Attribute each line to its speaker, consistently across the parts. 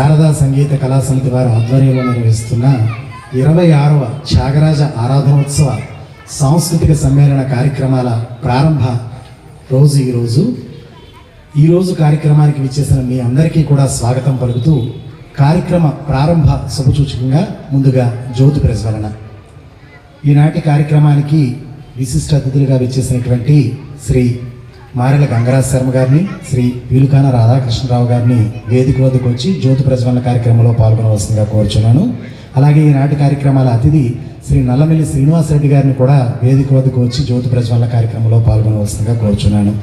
Speaker 1: శారదా సంగీత కళాసమితి వారి ఆధ్వర్యంలో నిర్వహిస్తున్న ఇరవై ఆరవ త్యాగరాజ ఆరాధనోత్సవ సాంస్కృతిక సమ్మేళన కార్యక్రమాల ప్రారంభ రోజు ఈరోజు. ఈరోజు కార్యక్రమానికి విచ్చేసిన మీ అందరికీ కూడా స్వాగతం పలుకుతూ కార్యక్రమ ప్రారంభ శుభసూచకంగా ముందుగా జ్యోతి ప్రజ్వలన. ఈనాటి కార్యక్రమానికి విశిష్ట అతిథులుగా విచ్చేసినటువంటి శ్రీ మారెల గంగరాజ్ శర్మ గారిని శ్రీ వీలుకాన రాధాకృష్ణరావు గారిని వేదిక వద్దకు వచ్చి జ్యోతి ప్రజ్వలన కార్యక్రమంలో పాల్గొనవలసిందిగా కోరుచున్నాను. అలాగే ఈనాటి కార్యక్రమాల అతిథి శ్రీ నల్లమిల్లి శ్రీనివాసరెడ్డి గారిని కూడా వేదిక వద్దకు వచ్చి జ్యోతి ప్రజ్వలన కార్యక్రమంలో పాల్గొనవలసిందిగా కోరుచున్నాను.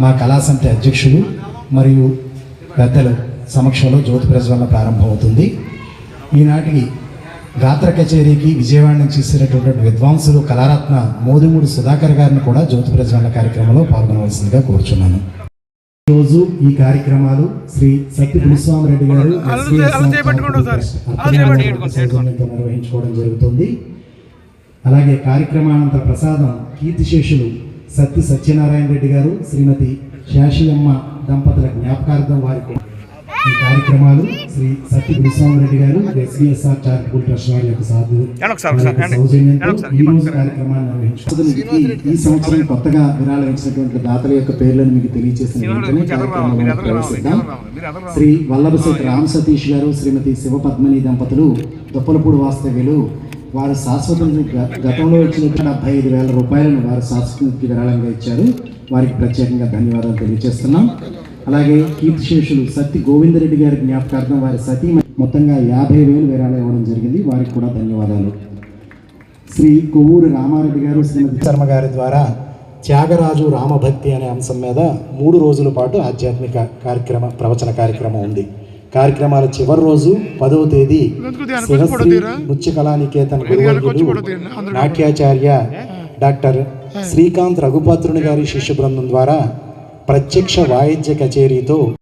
Speaker 1: మా కళా అధ్యక్షులు మరియు పెద్దలు సమక్షంలో జ్యోతి ప్రజ్వలన ప్రారంభమవుతుంది. ఈనాటికి గాత్ర కచేరీకి విజయవాడ నుంచి ఇచ్చినటువంటి విద్వాంసులు కళారత్న మోదిమూడి సుధాకర్ గారిని కూడా జ్యోతి ప్రజ్వలన కార్యక్రమంలో పాల్గొనవలసిందిగా కోరుచున్నాను. ఈరోజు ఈ కార్యక్రమాలు శ్రీ సత్య పులిస్వామిరెడ్డి గారు నిర్వహించుకోవడం జరుగుతుంది. అలాగే కార్యక్రమానంతర ప్రసాదం కీర్తిశేషులు సత్య సత్యనారాయణ రెడ్డి గారు శ్రీమతి శాషియమ్మ దంపతుల జ్ఞాపకార్థం వారికి ఈ కార్యక్రమాలు శ్రీ సత్య గురుస్వామిరెడ్డి గారు ఎస్బీఎస్ఆర్ చారిటబుల్ ట్రస్ట్ వారి యొక్క సాధు సౌజన్యంతో ఈ రోజు కార్యక్రమాన్ని నిర్వహించారు. ఈ సంవత్సరం కొత్తగా విరాళం ఇచ్చినటువంటి దాతల యొక్క పేర్లను మీకు తెలియజేసిన శ్రీ వల్లభశెట్టి రామ్ సతీష్ గారు శ్రీమతి శివపద్మిని దంపతులు దొప్పలపూడి వాస్తవ్యులు వారు శాశ్వత గతంలో ఇచ్చినటువంటి డెబ్బై ఐదు వేల రూపాయలను వారు శాశ్వతకి విరాళంగా ఇచ్చారు. వారికి ప్రత్యేకంగా ధన్యవాదాలు తెలియజేస్తున్నాం. అలాగే కీర్తిశేషులు సత్తి గోవిందరెడ్డి గారి జ్ఞాపకార్థం వారి సతీ మొత్తంగా యాభై వేలు విరాళం ఇవ్వడం జరిగింది. వారికి కూడా ధన్యవాదాలు. శ్రీ కొవ్వూరు రామారెడ్డి గారు శ్రీమతి శర్మ గారి ద్వారా త్యాగరాజు రామభక్తి అనే అంశం మీద మూడు రోజుల పాటు ఆధ్యాత్మిక కార్యక్రమ ప్రవచన కార్యక్రమం ఉంది. కార్యక్రమాల చివరి రోజు పదవ తేదీ శివశ్రీ నృత్య కళానికేతన్ నాట్యాచార్య డాక్టర్ శ్రీకాంత్ రఘుపాత్రుని గారి శిష్య బృందం ద్వారా ప్రత్యక్ష వాయిద్య కచేరీతో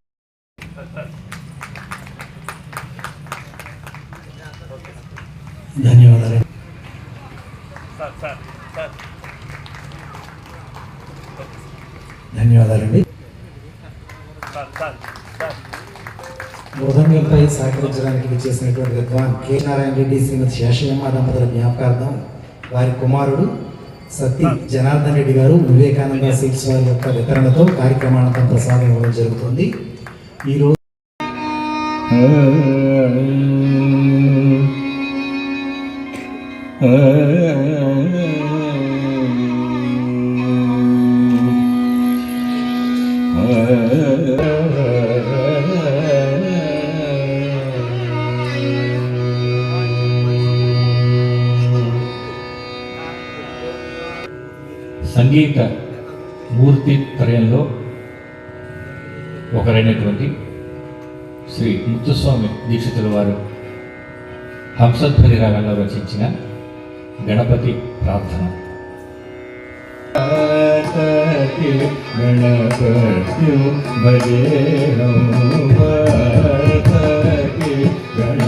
Speaker 1: ధన్యవాదాలు. ధన్యవాదాలండి. బోధనలపై సహకరించడానికి విచ్చేసినటువంటి విద్వాన్ కె. నారాయణ రెడ్డి శ్రీమతి శేషయ్యమ్మ దంపతుల జ్ఞాపకార్థం వారి కుమారుడు సత్తి జనార్దన్ రెడ్డి గారు వివేకానంద సీట్స్ వారి యొక్క వితరణతో కార్యక్రమానంతం ప్రసాదం ఇవ్వడం జరుగుతుంది. ఈరోజు
Speaker 2: సంగీత మూర్తి త్రయంలో ఒకరైనటువంటి శ్రీ ముత్తుస్వామి దీక్షితుల వారు హంసధ్వని రాగంలో రచించిన గణపతి ప్రార్థన. గణపతి భజే గణపతి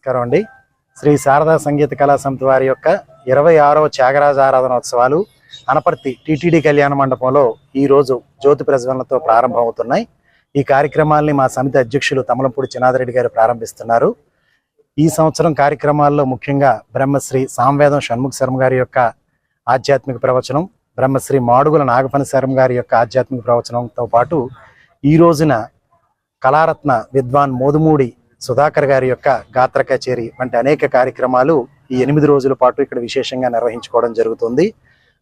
Speaker 1: నమస్కారం అండి. శ్రీ శారదా సంగీత కళా సమితి వారి యొక్క ఇరవై ఆరవ త్యాగరాజ ఆరాధనోత్సవాలు అనపర్తి టీటీడీ కళ్యాణ మండపంలో ఈరోజు జ్యోతి ప్రజ్వలనతో ప్రారంభమవుతున్నాయి. ఈ కార్యక్రమాల్ని మా సమితి అధ్యక్షులు తమలంపూడి చినాదరెడ్డి గారు ప్రారంభిస్తున్నారు. ఈ సంవత్సరం కార్యక్రమాల్లో ముఖ్యంగా బ్రహ్మశ్రీ సాంవేదం షణ్ముఖ శర్మ గారి యొక్క ఆధ్యాత్మిక ప్రవచనం బ్రహ్మశ్రీ మాడుగుల నాగపనిశారం గారి యొక్క ఆధ్యాత్మిక ప్రవచనంతో పాటు ఈ రోజున కళారత్న విద్వాన్ మోదుమూడి సుధాకర్ గారి యొక్క గాత్ర కచేరి వంటి అనేక కార్యక్రమాలు ఈ ఎనిమిది రోజుల పాటు ఇక్కడ విశేషంగా నిర్వహించుకోవడం జరుగుతుంది.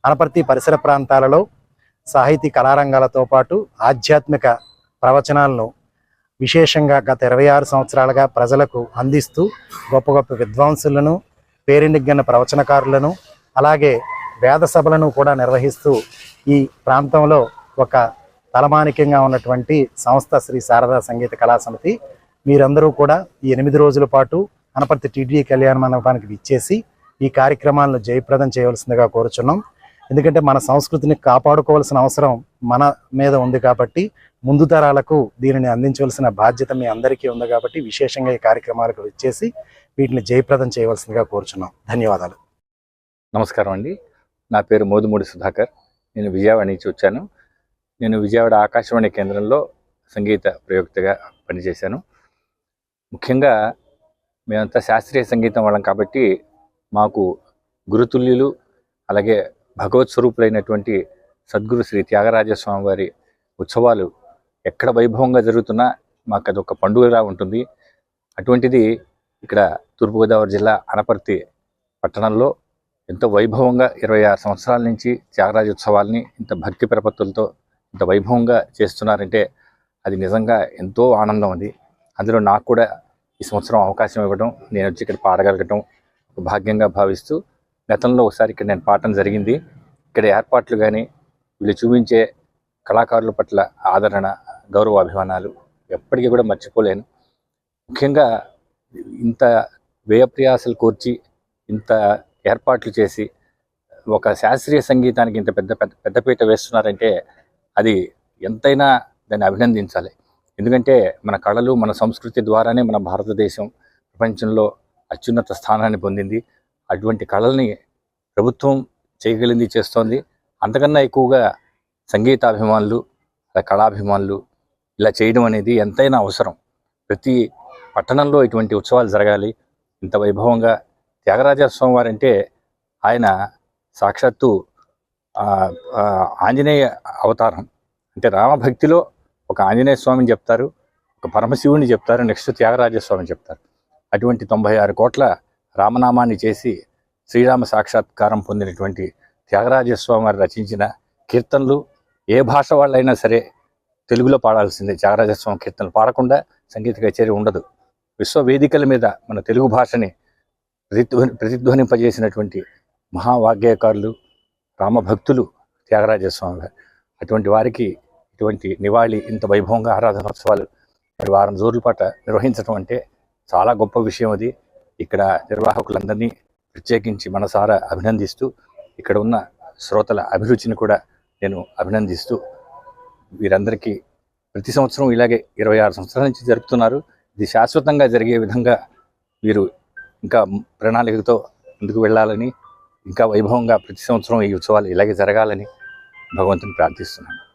Speaker 1: అనపర్తి పరిసర ప్రాంతాలలో సాహితీ కళారంగాలతో పాటు ఆధ్యాత్మిక ప్రవచనాలను విశేషంగా గత ఇరవై ఆరు సంవత్సరాలుగా ప్రజలకు అందిస్తూ గొప్ప గొప్ప విద్వాంసులను పేరెండిగ్గన్న ప్రవచనకారులను అలాగే వేద సభలను కూడా నిర్వహిస్తూ ఈ ప్రాంతంలో ఒక తలమానికంగా ఉన్నటువంటి సంస్థ శ్రీ శారదా సంగీత కళా సమితి మీరందరూ కూడా ఈ ఎనిమిది రోజుల పాటు అనపర్తి టీడీ కళ్యాణ మండపానికి ఇచ్చేసి ఈ కార్యక్రమాలను జయప్రదం చేయవలసిందిగా కోరుచున్నాం. ఎందుకంటే మన సంస్కృతిని కాపాడుకోవాల్సిన అవసరం మన మీద ఉంది కాబట్టి ముందు తరాలకు దీనిని అందించవలసిన బాధ్యత మీ అందరికీ ఉంది కాబట్టి విశేషంగా ఈ కార్యక్రమాలకు వచ్చేసి వీటిని జయప్రదం చేయవలసిందిగా కోరుచున్నాం. ధన్యవాదాలు.
Speaker 2: నమస్కారం అండి. నా పేరు మోదుమూడి సుధాకర్. నేను విజయవాడ నుంచి వచ్చాను. నేను విజయవాడ ఆకాశవాణి కేంద్రంలో సంగీత ప్రయోక్తగా పనిచేశాను. ముఖ్యంగా మేమంతా శాస్త్రీయ సంగీతం వాళ్ళం కాబట్టి మాకు గురుతుల్యులు అలాగే భగవత్ స్వరూపులైనటువంటి సద్గురు శ్రీ త్యాగరాజ స్వామి వారి ఉత్సవాలు ఎక్కడ వైభవంగా జరుగుతున్నా మాకు అది ఒక పండుగలా ఉంటుంది. అటువంటిది ఇక్కడ తూర్పుగోదావరి జిల్లా అనపర్తి పట్టణంలో ఎంతో వైభవంగా ఇరవై ఆరు సంవత్సరాల నుంచి త్యాగరాజ ఉత్సవాల్ని ఇంత భక్తి ప్రపత్తులతో ఇంత వైభవంగా చేస్తున్నారంటే అది నిజంగా ఎంతో ఆనందం అది అందులో నాకు కూడా ఈ సంవత్సరం అవకాశం ఇవ్వడం నేను వచ్చి ఇక్కడ పాడగలగటం భాగ్యంగా భావిస్తూ గతంలో ఒకసారి ఇక్కడ నేను పాడటం జరిగింది. ఇక్కడ ఏర్పాట్లు కానీ వీళ్ళు చూపించే కళాకారుల పట్ల ఆదరణ గౌరవ అభిమానాలు ఎప్పటికీ కూడా మర్చిపోలేను. ముఖ్యంగా ఇంత వ్యయప్రయాసలు కోర్చి ఇంత ఏర్పాట్లు చేసి ఒక శాస్త్రీయ సంగీతానికి ఇంత పెద్ద పెద్ద పెద్దపీట వేస్తున్నారంటే అది ఎంతైనా దాన్ని అభినందించాలి. ఎందుకంటే మన కళలు మన సంస్కృతి ద్వారానే మన భారతదేశం ప్రపంచంలో అత్యున్నత స్థానాన్ని పొందింది. అటువంటి కళల్ని ప్రభుత్వం చేయగలిగింది చేస్తోంది. అంతకన్నా ఎక్కువగా సంగీతాభిమానులు కళాభిమానులు ఇలా చేయడం అనేది ఎంతైనా అవసరం. ప్రతి పట్టణంలో ఇటువంటి ఉత్సవాలు జరగాలి. ఇంత వైభవంగా త్యాగరాజస్వామి వారంటే ఆయన సాక్షాత్తు ఆంజనేయ అవతారం. అంటే రామభక్తిలో ఒక ఆంజనేయ స్వామిని చెప్తారు ఒక పరమశివుని చెప్తారు నెక్స్ట్ త్యాగరాజస్వామిని చెప్తారు. అటువంటి తొంభై ఆరు కోట్ల రామనామాన్ని చేసి శ్రీరామ సాక్షాత్కారం పొందినటువంటి త్యాగరాజస్వామి వారు రచించిన కీర్తనలు ఏ భాష వాళ్ళైనా సరే తెలుగులో పాడాల్సిందే. త్యాగరాజస్వామి కీర్తనలు పాడకుండా సంగీత కచేరీ ఉండదు. విశ్వవేదికల మీద మన తెలుగు భాషని ప్రతిధ్వని ప్రతిధ్వనింపజేసినటువంటి మహావాగ్గేయకారులు రామభక్తులు త్యాగరాజస్వామి గారు అటువంటి వారికి ఇటువంటి నివాళి ఇంత వైభవంగా ఆరాధనోత్సవాలు మరి వారం రోజుల పాట నిర్వహించడం అంటే చాలా గొప్ప విషయం అది. ఇక్కడ నిర్వాహకులందరినీ ప్రత్యేకించి మనసారా అభినందిస్తూ ఇక్కడ ఉన్న శ్రోతల అభిరుచిని కూడా నేను అభినందిస్తూ వీరందరికీ ప్రతి సంవత్సరం ఇలాగే ఇరవై ఆరు సంవత్సరాల నుంచి జరుపుతున్నారు. ఇది శాశ్వతంగా జరిగే విధంగా వీరు ఇంకా ప్రణాళికతో ముందుకు వెళ్ళాలని ఇంకా వైభవంగా ప్రతి సంవత్సరం ఈ ఉత్సవాలు ఇలాగే జరగాలని భగవంతుని ప్రార్థిస్తున్నాను.